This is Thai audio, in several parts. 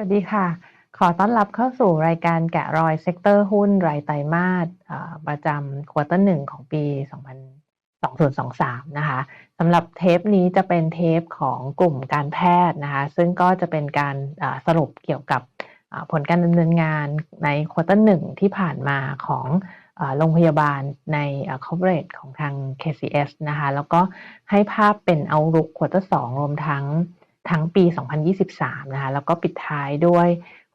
วัสดีค่ะ ขอต้อนรับเข้าสู่รายการแกะรอยเซกเตอร์หุ้นรายไตรมาสประจำควอเตอร์หนึ่งของปี 2023 นะคะสำหรับเทปนี้จะเป็นเทปของกลุ่มการแพทย์นะคะ ซึ่งก็จะเป็นการสรุปเกี่ยวกับผลการดำเนินงานในควอเตอร์หนึ่งที่ผ่านมาของโรงพยาบาลใน coverage ของทาง KCS นะคะ แล้วก็ให้ภาพเป็น outlook ควอเตอร์สองรวมทั้ง ทั้งปี 2023 นะคะ แล้วก็ปิดท้ายด้วย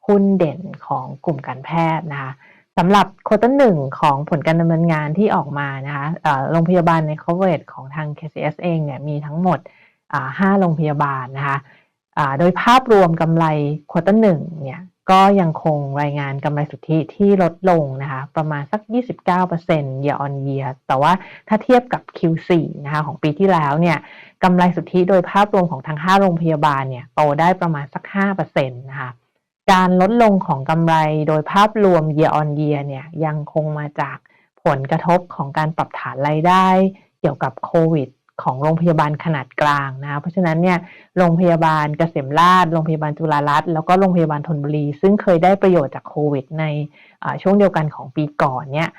หุ้นเด่นของกลุ่มการแพทย์นะคะสำหรับโคเตอร์หนึ่งของผลการดำเนินงานที่ออกมานะคะโรงพยาบาลใน coverage ของทาง KCS เองเนี่ยมีทั้งหมด 5 โรงพยาบาลนะคะโดยภาพรวมกำไรโคเตอร์หนึ่งเนี่ย ก็ยังคงรายงานกำไรสุทธิที่ลดลงนะคะประมาณสัก 29% year on year แต่ว่าถ้าเทียบกับ Q4 นะคะของปีที่แล้วเนี่ยกำไรสุทธิโดยภาพรวมของทั้ง 5 โรงพยาบาลเนี่ยโตได้ประมาณสัก 5%นะคะการลดลงของกำไรโดยภาพรวม year on year เนี่ยยังคงมาจากผลกระทบของการปรับฐานรายได้เกี่ยวกับโควิด ของโรงพยาบาลขนาดกลางนะ เพราะฉะนั้นเนี่ยโรงพยาบาลเกษมราชโรงพยาบาลจุฬารัตน์แล้วก็โรงพยาบาลธนบุรี ซึ่งเคยได้ประโยชน์จากโควิด ในช่วงเดียวกันของปีก่อนเนี่ย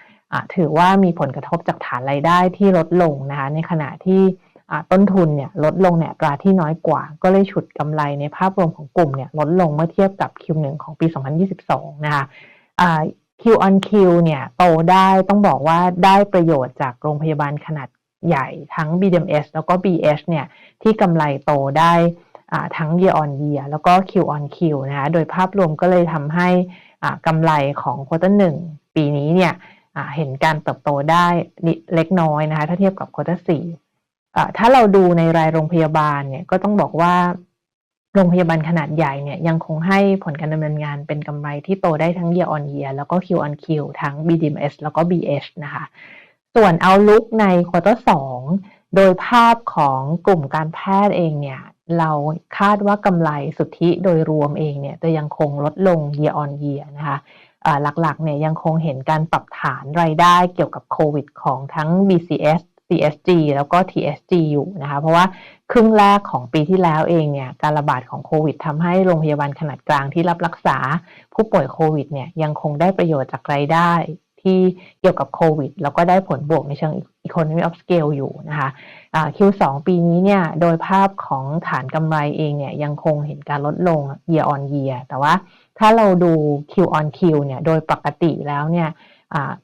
ถือว่ามีผลกระทบจากฐานรายได้ที่ลดลงนะคะในขณะที่ต้นทุนเนี่ยลดลงเนี่ยตราที่น้อยกว่า ก็เลยฉุดกำไรในภาพรวมของกลุ่มเนี่ยลดลงเมื่อเทียบกับ Q1 ของปี 2022 นะคะ Q on Q เนี่ยโตได้ต้องบอกว่าได้ประโยชน์จากโรงพยาบาลขนาด ใหญ่ทั้ง BDMS แล้วก็ BH เนี่ยที่กำไรโตได้ทั้ง year on year แล้วก็ Q on Q นะคะโดยภาพรวมก็เลยทำให้กำไรของ quarter หนึ่งปีนี้เนี่ยเห็นการเติบโตได้เล็กน้อยนะคะถ้าเทียบกับ quarter สี่ถ้าเราดูในรายโรงพยาบาลเนี่ยก็ต้องบอกว่าโรงพยาบาลขนาดใหญ่เนี่ยยังคงให้ผลการดำเนินงานเป็นกำไรที่โตได้ทั้ง year on year แล้วก็ Q on Q ทั้ง BDMS แล้วก็ BH นะคะ ส่วน outlook ในควอเตอร์สองโดยภาพของกลุ่มการแพทย์เองเนี่ยเราคาดว่ากำไรสุทธิโดยรวมเองเนี่ยจะยังคงลดลง year on year นะคะหลักๆเนี่ยยังคงเห็นการปรับฐานรายได้เกี่ยวกับโควิดของทั้ง BCS CSG แล้วก็ TSG อยู่นะคะ เพราะว่าครึ่งแรกของปีที่แล้วเองเนี่ยการระบาดของโควิดทำให้โรงพยาบาลขนาดกลางที่รับรักษาผู้ป่วยโควิดเนี่ยยังคงได้ประโยชน์จากรายได้ ที่เกี่ยวกับโควิด แล้วก็ได้ผลบวกในเชิง Economy of Scale อยู่นะคะ Q2 ปีนี้เนี่ยโดยภาพของฐานกำไรเองเนี่ยยังคงเห็นการลดลง year on year แต่ว่าถ้าเราดู Q on Q เนี่ยโดยปกติแล้วเนี่ย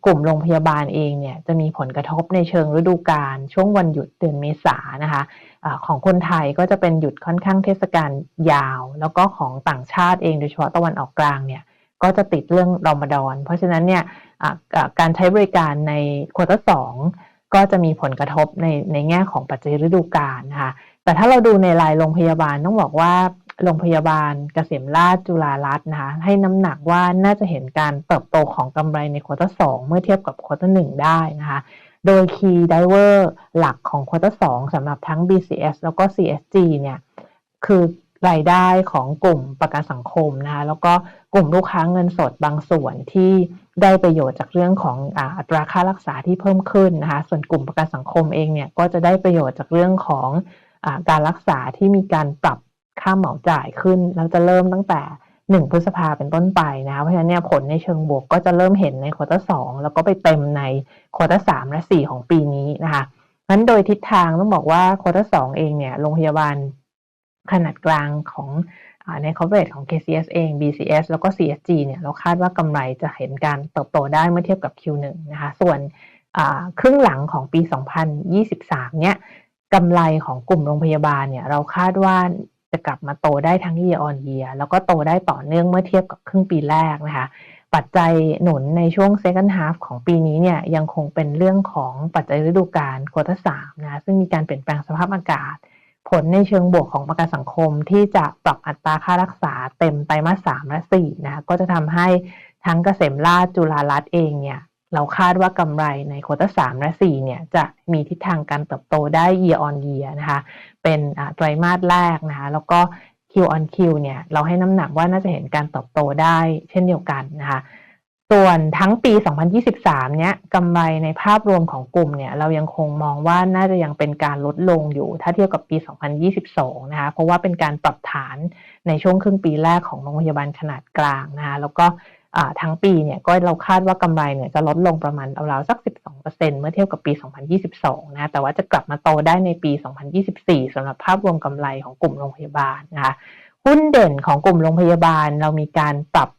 กลุ่มโรงพยาบาลเองเนี่ยจะมีผลกระทบในเชิงฤดูกาลช่วงวันหยุดเดือนเมษานะคะอะของคนไทยก็จะเป็นหยุดค่อนข้างเทศกาลยาว แล้วก็ของต่างชาติเองโดยเฉพาะตะวันออกกลางเนี่ย ก็จะติดเรื่องรอมฎอน เพราะฉะนั้นเนี่ยการใช้บริการในควอเตอร์สองก็จะมีผลกระทบในในแง่ของปัจจัยฤดูกาลนะคะแต่ถ้าเราดูในรายโรงพยาบาลต้องบอกว่าโรงพยาบาลเกษมราชจุฬารัตน์นะคะให้น้ำหนักว่าน่าจะเห็นการเติบโตของกำไรในควอเตอร์สเมื่อเทียบกับควอเตอร์หได้นะคะโดย Key Driver หลักของควอเตอร์สสำหรับทั้ง BCS แล้วก็ CSG เนี่ยคือ รายได้ของกลุ่มประกันสังคมนะคะแล้วก็กลุ่มลูกค้าเงินสดบางส่วนที่ได้ประโยชน์จากเรื่องของอัตราค่ารักษาที่เพิ่มขึ้นนะคะส่วนกลุ่มประกันสังคมเองเนี่ยก็จะได้ประโยชน์จากเรื่องของอการรักษาที่มีการปรับค่าเหมาจ่ายขึ้นแล้วจะเริ่มตั้งแต่1พฤษภาเป็นต้นไปนะเพราะฉะนั้นเนี่ยผลในเชิงบวกก็จะเริ่มเห็นในควอเตอร์สแล้วก็ไปเต็มในควอเตอร์สและ4ของปีนี้นะคะนั้นโดยทิศทางต้องบอกว่าควอเตอร์สเองเนี่ยโรงพยาบาล ขนาดกลางของใน coverage ของ KCS เอง BCS แล้วก็ CSG เนี่ยเราคาดว่ากำไรจะเห็นการเติบโตได้เมื่อเทียบกับ Q1 นะคะ ส่วนครึ่งหลังของปี 2023 เนี่ยกำไรของกลุ่มโรงพยาบาลเนี่ยเราคาดว่าจะกลับมาโตได้ทั้ง year on year แล้วก็โตได้ต่อเนื่องเมื่อเทียบกับครึ่งปีแรกนะคะ ปัจจัยหนุนในช่วง second half ของปีนี้เนี่ยยังคงเป็นเรื่องของปัจจัยฤดูกาลควอเตอร์สามนะซึ่งมีการเปลี่ยนแปลงสภาพอากาศ ผลในเชิงบวกของประกันสังคมที่จะปรับอัตราค่ารักษาเต็มไตรมาสสามและสี่นะก็จะทำให้ทั้งเกษมราชจุฬารัตน์เองเนี่ยเราคาดว่ากำไรในควอเตอร์สามและสี่เนี่ยจะมีทิศทางการเติบโตได้ year on year นะคะเป็นไตรมาสแรกนะคะแล้วก็ Q on Q เนี่ยเราให้น้ำหนักว่าน่าจะเห็นการเติบโตได้เช่นเดียวกันนะคะ ส่วนทั้งปี 2023 เนี้ยกำไรในภาพรวมของกลุ่มเนี่ยเรายังคงมองว่าน่าจะยังเป็นการลดลงอยู่ ถ้าเทียบกับปี 2022 นะคะ เพราะว่าเป็นการปรับฐานในช่วงครึ่งปีแรกของโรงพยาบาลขนาดกลางนะคะแล้วก็ทั้งปีเนี่ยก็เราคาดว่ากำไรเนี่ยจะลดลงประมาณราวๆสัก 12%เมื่อเทียบกับปี 2022 นะแต่ว่าจะกลับมาโตได้ในปี 2024สำหรับภาพรวมกำไรของกลุ่มโรงพยาบาลนะคะหุ้นเด่นของกลุ่มโรงพยาบาลเรามีการปรับ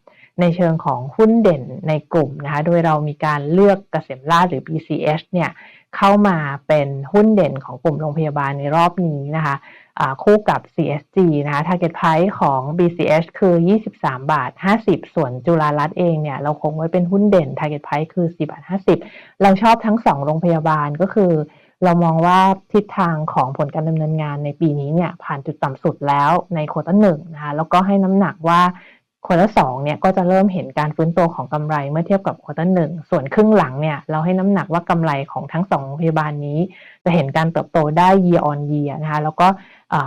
ในเชิงของหุ้นเด่นในกลุ่มนะคะ โดยเรามีการเลือกเกษมราชหรือ BCH เนี่ยเข้ามาเป็นหุ้นเด่นของกลุ่มโรงพยาบาลในรอบนี้นะคะคู่กับ CSG นะคะ target price ของ BCH คือ 23 บาท 50 ส่วนจุฬารัตน์เองเนี่ย เราคงไว้เป็นหุ้นเด่น target price คือ4บาท 50 เราชอบทั้ง 2 โรงพยาบาลก็คือ เรามองว่าทิศทางของผลการดำเนินงานในปีนี้เนี่ย ผ่านจุดต่ำสุดแล้วในโคต้าหนึ่งนะคะ แล้วก็ให้น้ำหนักว่า ควต้าสองเนี่ยก็จะเริ่มเห็นการฟื้นตัวของกำไรเมื่อเทียบกับควต้าหนึ่งส่วนครึ่งหลังเนี่ยเราให้น้ำหนักว่ากำไรของทั้งสองโรงพยาบาลนี้ จะเห็นการเติบโตได้ year on year นะคะแล้วก็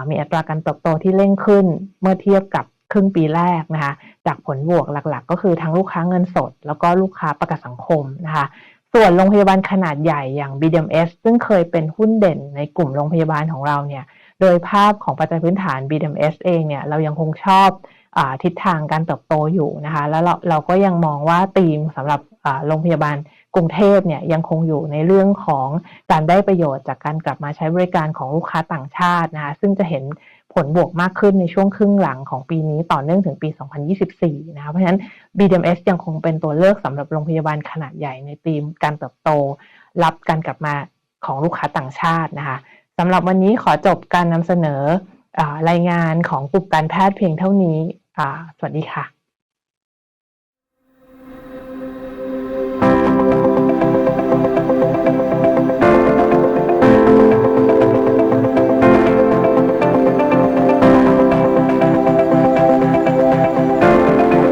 มีอัตราการเติบโตที่เร่งขึ้นเมื่อเทียบกับครึ่งปีแรกนะคะจากผลบวกหลักๆ ก็คือทั้งลูกค้าเงินสด แล้วก็ลูกค้าประกันสังคมนะคะส่วนโรงพยาบาลขนาดใหญ่อย่าง BDMS ซึ่งเคยเป็นหุ้นเด่นในกลุ่มโรงพยาบาลของเราเนี่ยโดยภาพของปัจจัยพื้นฐาน BDMS เองเนี่ยเรายังคงชอบทิศทางการเติบโตอยู่นะคะ แล้วเราเราก็ยังมองว่าธีมสำหรับโรงพยาบาลกรุงเทพเนี่ยยังคงอยู่ในเรื่องของการได้ประโยชน์จากการกลับมาใช้บริการของลูกค้าต่างชาตินะคะซึ่งจะเห็นผลบวกมากขึ้นในช่วงครึ่งหลังของปีนี้ต่อเนื่องถึงปี 2024 นะคะ เพราะฉะนั้น BDMS ยังคงเป็นตัวเลือกสำหรับโรงพยาบาลขนาดใหญ่ในธีมการเติบโต รับการกลับมาของลูกค้าต่างชาตินะคะสำหรับวันนี้ขอจบการนำเสนอ รายงานของกลุ่มการแพทย์เพียงเท่านี้สวัสดีค่ะ